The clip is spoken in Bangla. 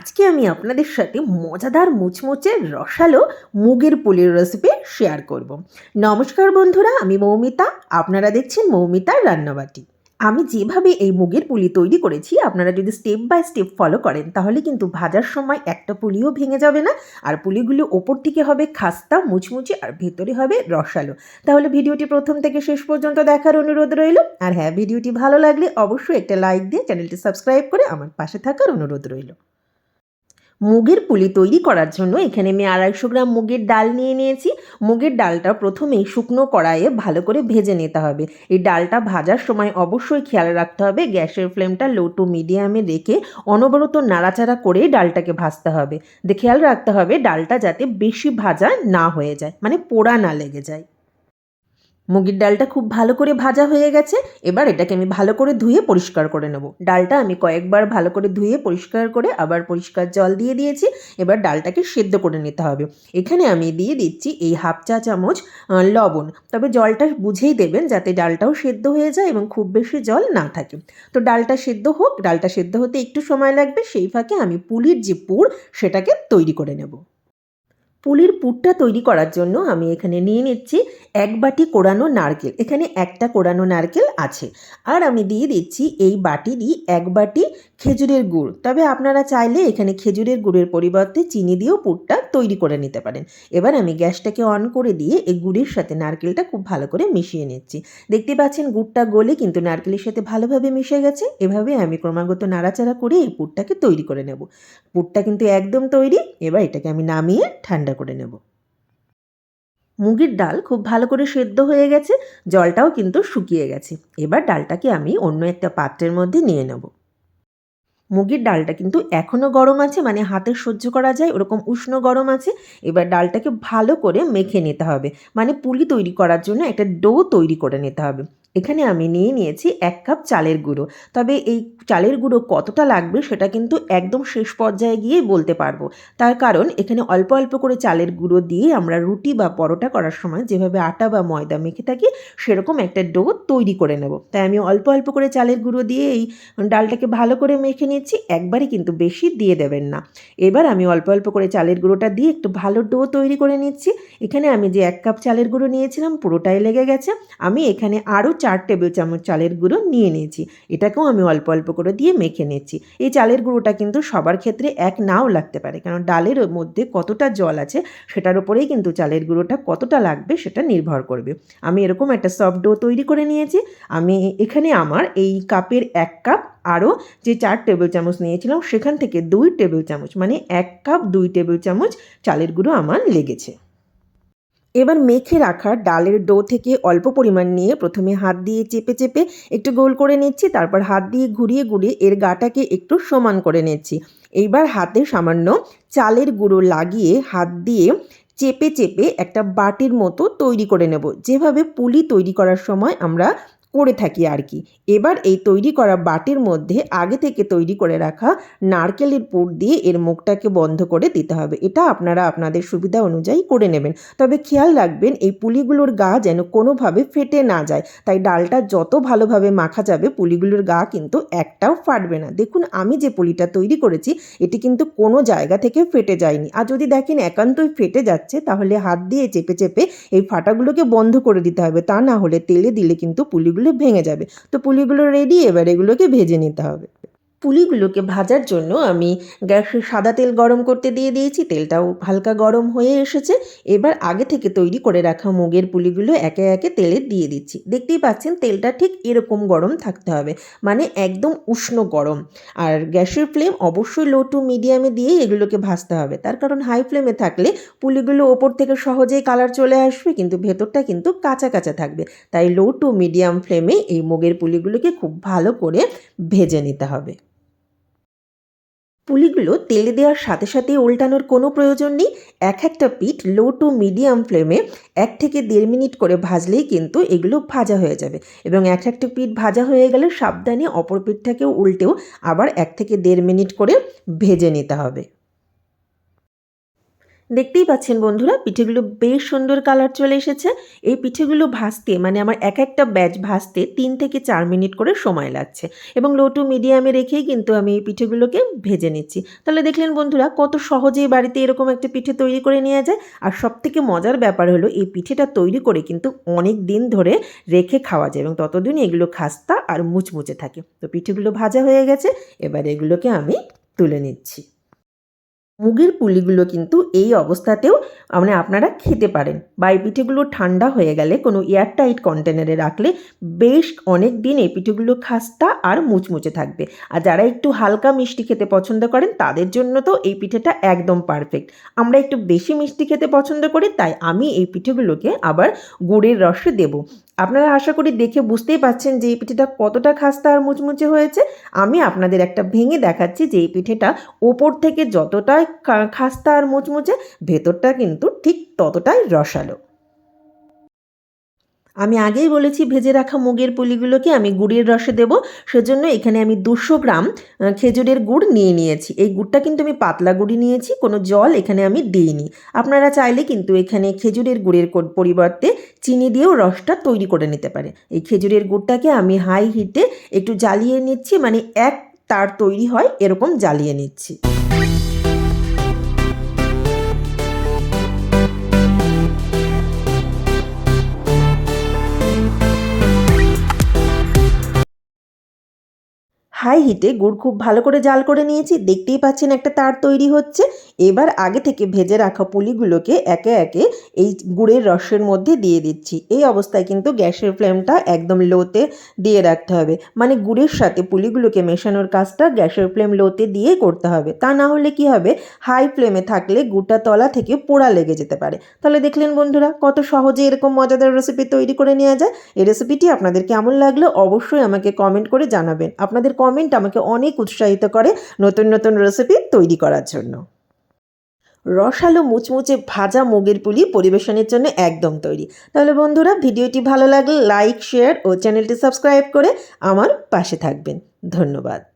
আজকে আমি আপনাদের সাথে মজাদার মুচমুচে রসালো মুগের পুলির রেসিপি শেয়ার করব। নমস্কার বন্ধুরা, আমি মৌমিতা। আপনারা দেখছেন মৌমিতার রান্নাবাটি। আমি যেভাবে এই মুগের পুলি তৈরি করেছি, আপনারা যদি স্টেপ বাই স্টেপ ফলো করেন, তাহলে কিন্তু ভাজার সময় একটা পুলিও ভেঙে যাবে না, আর পুলিগুলো ওপর থেকে হবে খাস্তা, মুচমুচে, আর ভেতরে হবে রসালো। তাহলে ভিডিওটি প্রথম থেকে শেষ পর্যন্ত দেখার অনুরোধ রইল। আর হ্যাঁ ভিডিওটি ভালো লাগলে অবশ্যই একটা লাইক দিয়ে চ্যানেলটি সাবস্ক্রাইব করে আমার পাশে থাকার অনুরোধ রইল। মুগের পুলি তৈরি করার জন্য এখানে আমি আড়াইশো গ্রাম মুগের ডাল নিয়ে নিয়েছি। মুগের ডালটা প্রথমেই শুকনো কড়াইয়ে ভালো করে ভেজে নিতে হবে। এই ডালটা ভাজার সময় অবশ্যই খেয়াল রাখতে হবে। গ্যাসের ফ্লেমটা লো টু মিডিয়ামে রেখে অনবরত নাড়াচাড়া করে ডালটাকে ভাজতে হবে। খেয়াল রাখতে হবে, ডালটা যাতে বেশি ভাজা না হয়ে যায় মানে পোড়া না লেগে যায়। মুগের ডালটা খুব ভালো করে ভাজা হয়ে গেছে, এবার এটাকে আমি ভালো করে ধুয়ে পরিষ্কার করে নেব। ডালটা আমি কয়েকবার ভালো করে ধুয়ে পরিষ্কার করে আবার পরিষ্কার জল দিয়ে দিয়েছি, এবার ডালটাকে সেদ্ধ করে নিতে হবে। এখানে আমি দিয়ে দিচ্ছি এই হাফ চা চামচ লবণ। তবে জলটা বুঝেই দেবেন যাতে ডালটাও সেদ্ধ হয়ে যায় এবং খুব বেশি জল না থাকে। তো ডালটা সেদ্ধ হোক, ডালটা সেদ্ধ হতে একটু সময় লাগবে, সেই ফাঁকে আমি পুলির যে পুর, সেটাকে তৈরি করে নেব। পুলির পুরটা তৈরি করার জন্য আমি এখানে নিয়ে নিচ্ছি এক বাটি কোড়ানো নারকেল। এখানে একটা কোড়ানো নারকেল আছে। আর আমি দিয়ে দিচ্ছি এই বাটিরই এক বাটি খেজুরের গুড়। তবে আপনারা চাইলে এখানে খেজুরের গুড়ের পরিবর্তে চিনি দিয়েও পুরটা তৈরি করে নিতে পারেন। এবার আমি গ্যাসটাকে অন করে দিয়ে এই গুড়ের সাথে নারকেলটা খুব ভালো করে মিশিয়ে নিচ্ছি। দেখতে পাচ্ছেন গুড়টা গলে কিন্তু নারকেলের সাথে ভালোভাবে মিশে গেছে। এভাবে আমি ক্রমাগত নাড়াচাড়া করে এই পুরটাকে তৈরি করে নেব। পুরটা কিন্তু একদম তৈরি। এবার এটাকে আমি নামিয়ে ঠান্ডা করে নেব। মুগের ডাল খুব ভালো করে সেদ্ধ হয়ে গেছে। জলটাও কিন্তু শুকিয়ে গেছে। এবার ডালটাকে আমি অন্য একটা পাত্রের মধ্যে নিয়ে নেব। মুগের ডালটা কিন্তু এখনও গরম আছে মানে হাতে সহ্য করা যায়, ওরকম উষ্ণ গরম আছে, এবার ডালটাকে ভালো করে মেখে নিতে হবে। মানে পুলি তৈরি করার জন্য একটা ডো তৈরি করে নিতে হবে। এখানে আমি নিয়ে নিয়েছি এক কাপ চালের গুঁড়ো। তবে এই চালের গুঁড়ো কতটা লাগবে সেটা কিন্তু একদম শেষ পর্যায়ে গিয়েই বলতে পারব। তার কারণ এখানে অল্প অল্প করে চালের গুঁড়ো দিয়ে আমরা রুটি বা পরোটা করার সময় যেভাবে আটা বা ময়দা মেখে থাকি সেরকম একটা ডো তৈরি করে নেব। তাই আমি অল্প অল্প করে চালের গুঁড়ো দিয়ে এই ডালটাকে ভালো করে মেখে নিচ্ছি একবারই কিন্তু বেশি দিয়ে দেবেন না। এবার আমি অল্প অল্প করে চালের গুঁড়োটা দিয়ে একটু ভালো ডো তৈরি করে নিচ্ছি। এখানে আমি যে এক কাপ চালের গুঁড়ো নিয়েছিলাম পুরোটাই লেগে গেছে। আমি এখানে আরও চার টেবিল চামচ চালের গুঁড়ো নিয়ে নিয়েছি। এটাকেও আমি অল্প অল্প করে দিয়ে মেখে নিচ্ছি। এই চালের গুঁড়োটা কিন্তু সবার ক্ষেত্রে এক নাও লাগতে পারে। কারণ ডালের মধ্যে কতটা জল আছে, সেটার উপরেই কিন্তু চালের গুঁড়োটা কতটা লাগবে সেটা নির্ভর করবে। আমি এরকম একটা সফট ডো তৈরি করে নিয়েছি। আমি এখানে আমার এই কাপের এক কাপ আরও যে চার টেবিল চামচ নিয়েছিলাম, সেখান থেকে দুই টেবিল চামচ মানে এক কাপ দুই টেবিল চামচ চালের গুঁড়ো আমার লেগেছে। এবার মেখে রাখা ডালের ডো থেকে অল্প পরিমাণ নিয়ে প্রথমে হাত দিয়ে চেপে চেপে একটু গোল করে নিচ্ছি, তারপর হাত দিয়ে ঘুরিয়ে ঘুরিয়ে এর গাটাকে একটু সমান করে নিচ্ছি। এইবার হাতে সামান্য চালের গুঁড়ো লাগিয়ে হাত দিয়ে চেপে চেপে একটা বাটির মতো তৈরি করে নেব। যেভাবে পুলি তৈরি করার সময় আমরা করে থাকি আর কি। এবার এই তৈরি করা বাটির মধ্যে আগে থেকে তৈরি করে রাখা নারকেলের পুর দিয়ে এর মুখটাকে বন্ধ করে দিতে হবে। এটা আপনারা আপনাদের সুবিধা অনুযায়ী করে নেবেন। তবে খেয়াল রাখবেন এই পুলিগুলোর গা যেন কোনোভাবে ফেটে না যায়। তাই ডালটা যত ভালোভাবে মাখা যাবে, পুলিগুলোর গা কিন্তু একটাও ফাটবে না। দেখুন, আমি যে পুলিটা তৈরি করেছি, এটি কিন্তু কোনো জায়গা থেকে ফেটে যায়নি। আর যদি দেখেন একান্তই ফেটে যাচ্ছে, তাহলে হাত দিয়ে চেপে চেপে এই ফাটাগুলোকে বন্ধ করে দিতে হবে। তা না হলে তেলে দিলে কিন্তু পুলিগুলো ভেঙে যাবে। তো পুলিগুলো রেডি এবার এগুলোকে ভেজে নিতে হবে। পুলিগুলোকে ভাজার জন্য আমি গ্যাসে সাদা তেল গরম করতে দিয়ে দিয়েছি, তেলটাও হালকা গরম হয়ে এসেছে। এবার আগে থেকে তৈরি করে রাখা মুগের পুলিগুলো একে একে তেলে দিয়ে দিচ্ছি। দেখতেই পাচ্ছেন, তেলটা ঠিক এরকম গরম থাকতে হবে মানে একদম উষ্ণ গরম। আর গ্যাসের ফ্লেম অবশ্যই লো টু মিডিয়ামে দিয়েই এগুলোকে ভাজতে হবে। তার কারণ হাই ফ্লেমে থাকলে পুলিগুলো ওপর থেকে সহজেই কালার চলে আসবে, কিন্তু ভেতরটা কিন্তু কাঁচা কাঁচা থাকবে। তাই লো টু মিডিয়াম ফ্লেমে এই মুগের পুলিগুলোকে খুব ভালো করে ভেজে নিতে হবে। পুলিগুলো তেলে দেওয়ার সাথে সাথে উল্টানোর কোনো প্রয়োজন নেই। এক একটা পিঠ লো টু মিডিয়াম ফ্লেমে এক থেকে দেড় মিনিট করে ভাজলেই কিন্তু এগুলো ভাজা হয়ে যাবে। এবং এক একটা পিঠ ভাজা হয়ে গেলে সাবধানে অপর পিঠটাকেও উল্টেও আবার এক থেকে দেড় মিনিট করে ভেজে নিতে হবে। দেখতেই পাচ্ছেন বন্ধুরা, পিঠেগুলো বেশ সুন্দর কালার চলে এসেছে। এই পিঠেগুলো ভাজতে মানে আমার এক একটা ব্যাচ ভাজতে তিন থেকে চার মিনিট করে সময় লাগছে। এবং লো টু মিডিয়ামে রেখেই কিন্তু আমি এই পিঠেগুলোকে ভেজে নিচ্ছি। তাহলে দেখলেন বন্ধুরা, কত সহজেই বাড়িতে এরকম একটা পিঠে তৈরি করে নেওয়া যায়। আর সব থেকে মজার ব্যাপার হলো, এই পিঠেটা তৈরি করে কিন্তু অনেক দিন ধরে রেখে খাওয়া যায় এবং ততদিন এগুলো খাস্তা আর মুচমুচে থাকে। তো পিঠেগুলো ভাজা হয়ে গেছে, এবার এগুলোকে আমি তুলে নিচ্ছি। মুগের পুলিগুলো কিন্তু এই অবস্থাতেও মানে আপনারা খেতে পারেন। বা এই পিঠেগুলো ঠান্ডা হয়ে গেলে কোনো এয়ারটাইট কন্টেনারে রাখলে বেশ অনেক দিন এই পিঠেগুলো খাস্তা আর মুচমুচে থাকবে। আর যারা একটু হালকা মিষ্টি খেতে পছন্দ করেন, তাদের জন্য তো এই পিঠেটা একদম পারফেক্ট। আমরা একটু বেশি মিষ্টি খেতে পছন্দ করি, তাই আমি এই পিঠেগুলোকে আবার গুড়ের রসে দেবো। আপনারা আশা করি দেখে বুঝতেই পাচ্ছেন যে এই পিঠেটা কতটা খাস্তা আর মুচমুচে হয়েছে। আমি আপনাদের একটা ভেঙে দেখাচ্ছি যে এই পিঠেটা ওপর থেকে যতটাই খা- খাস্তা আর মুচমুচে ভেতরটা কিন্তু ঠিক ততটাই রসালো। আমি আগেই বলেছি ভেজে রাখা মুগের পুলিগুলোকে আমি গুড়ের রসে দেবো, সেজন্য এখানে আমি দুশো গ্রাম খেজুরের গুড় নিয়ে নিয়েছি। এই গুড়টা কিন্তু আমি পাতলা গুড়ি নিয়েছি, কোনো জল এখানে আমি দিইনি। আপনারা চাইলে কিন্তু এখানে খেজুরের গুড়ের পরিবর্তে চিনি দিয়েও রসটা তৈরি করে নিতে পারে। এই খেজুরের গুড়টাকে আমি হাই হিটে একটু জ্বালিয়ে নিচ্ছি মানে এক তার তৈরি হয়, এরকম জ্বালিয়ে নিচ্ছি। হাই হিটে গুড় খুব ভালো করে জাল করে নিয়েছি, দেখতেই পাচ্ছেন একটা তার তৈরি হচ্ছে। এবার আগে থেকে ভেজে রাখা পুলিগুলোকে একে একে এই গুড়ের রসের মধ্যে দিয়ে দিচ্ছি। এই অবস্থায় কিন্তু গ্যাসের ফ্লেমটা একদম লোতে দিয়ে রাখতে হবে। মানে গুড়ের সাথে পুলিগুলোকে মেশানোর কাজটা গ্যাসের ফ্লেম লোতে দিয়ে করতে হবে। তা না হলে কি হবে? হাই ফ্লেমে থাকলে গুড়টা তলা থেকে পোড়া লেগে যেতে পারে। তাহলে দেখলেন বন্ধুরা, কত সহজে এরকম মজাদার রেসিপি তৈরি করে নেওয়া যায়। এই রেসিপিটি আপনাদের কেমন লাগল অবশ্যই আমাকে কমেন্ট করে জানাবেন। আপনাদের কমেন্ট আমাকে অনেক উৎসাহিত করে নতুন নতুন রেসিপি তৈরি করার জন্য। রসালো মুচমুচে ভাজা মুগের পুলি পরিবেশনের জন্য একদম তৈরি। তাহলে বন্ধুরা, ভিডিওটি ভালো লাগলে লাইক শেয়ার ও চ্যানেলটি সাবস্ক্রাইব করে আমার পাশে থাকবেন। ধন্যবাদ।